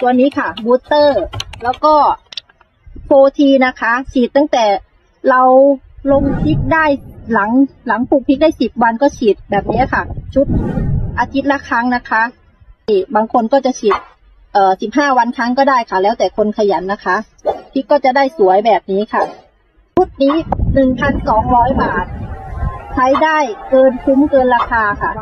ตัวนี้ค่ะบูสเตอร์ แล้วก็โฟทีนะคะ ฉีดตั้งแต่เราลงพริกได้หลังหลังปลูกพริกได้สิบวันก็ฉีดแบบนี้ค่ะ ชุดอาทิตย์ละครั้งนะคะบางคนก็จะฉีดเอ่อสิบห้าวันครั้งก็ได้ค่ะ แล้วแต่คนขยันนะคะพริกก็จะได้สวยแบบนี้ค่ะชุดนี้หนึ่งพันสองร้อยบาท ใช้ได้เกินคุ้มเกินราคาค่ะ